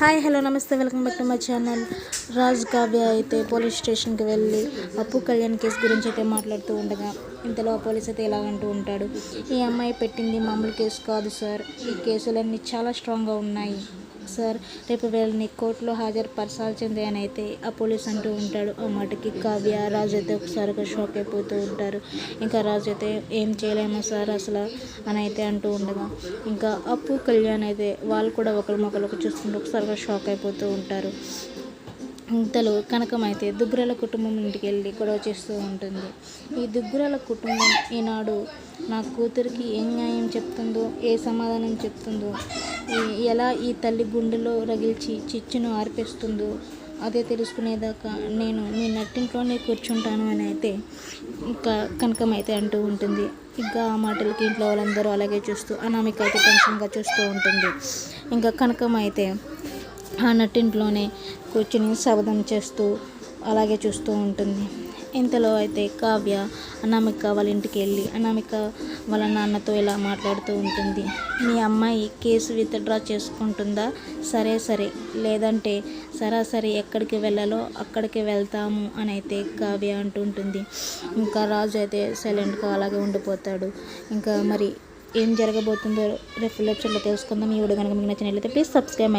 Hi hello నమస్తే welcome back to my channel. Raj Kavya అయితే police స్టేషన్కి వెళ్ళి అప్పు కళ్యాణ్ కేసు గురించి అయితే మాట్లాడుతూ ఉండగా ఇంతలో ఆ పోలీస్ అయితే ఇలా అంటూ ఉంటాడు ఈ అమ్మాయి పెట్టింది మామూలు కేసు కాదు సార్. ఈ కేసులన్నీ చాలా స్ట్రాంగ్గా ఉన్నాయి. సార్ రేపు వీళ్ళని కోర్టులో హాజరుపరచాల్సిందే అని అయితే ఆ పోలీస్ అంటూ ఉంటాడు. ఆ మాటకి కావ్య రాజు అయితే ఒకసారిగా షాక్ అయిపోతూ ఉంటారు. ఇంకా రాజు అయితే ఏం చేయలేము సార్ అసలు అని అయితే అంటూ ఉండగా ఇంకా అప్పు కళ్యాణ్ అయితే వాళ్ళు కూడా ఒకరి మొక్కలకు చూస్తుంటే ఒకసారిగా షాక్ అయిపోతూ ఉంటారు. ఇంతలో కనకమైతే అయితే దుగ్గురాల కుటుంబం ఇంటికి వెళ్ళి గొడవ చేస్తూ ఉంటుంది. ఈ దుగ్గురాల కుటుంబం ఈనాడు నా కూతురికి ఏం న్యాయం చెప్తుందో ఏ సమాధానం చెప్తుందో ఎలా ఈ తల్లి గుండెలో రగిల్చి చిచ్చును ఆర్పేస్తుందో అదే తెలుసుకునేదాకా నేను మీ నట్టింట్లోనే కూర్చుంటాను అని అయితే ఇంకా కనకం అయితే అంటూ ఉంటుంది. ఇంకా ఆ మాటలకి ఇంట్లో వాళ్ళందరూ అలాగే చూస్తూ అనామిక అయితే టెన్షన్గా చూస్తూ ఉంటుంది. ఇంకా కనకం అయితే ఆ నట్టింట్లోనే కూర్చుని శబదం చేస్తూ అలాగే చూస్తూ ఉంటుంది. ఇంతలో అయితే కావ్య అనామిక వాళ్ళ ఇంటికి వెళ్ళి అనామిక వాళ్ళ నాన్నతో ఇలా మాట్లాడుతూ ఉంటుంది. మీ అమ్మాయి కేసు విత్డ్రా చేసుకుంటుందా? సరే సరే. లేదంటే సరాసరి ఎక్కడికి వెళ్ళాలో అక్కడికి వెళ్తాము అని అయితే కావ్య అంటుంటుంది ఇంకా రాజు అయితే సైలెంట్గా అలాగే ఉండిపోతాడు. ఇంకా మరి ఏం జరగబోతుందో రేపు లెక్చర్లో తెలుసుకుందాం. ఈ వీడియో కనుక మీకు నచ్చినట్లయితే ప్లీజ్ సబ్స్క్రైబ్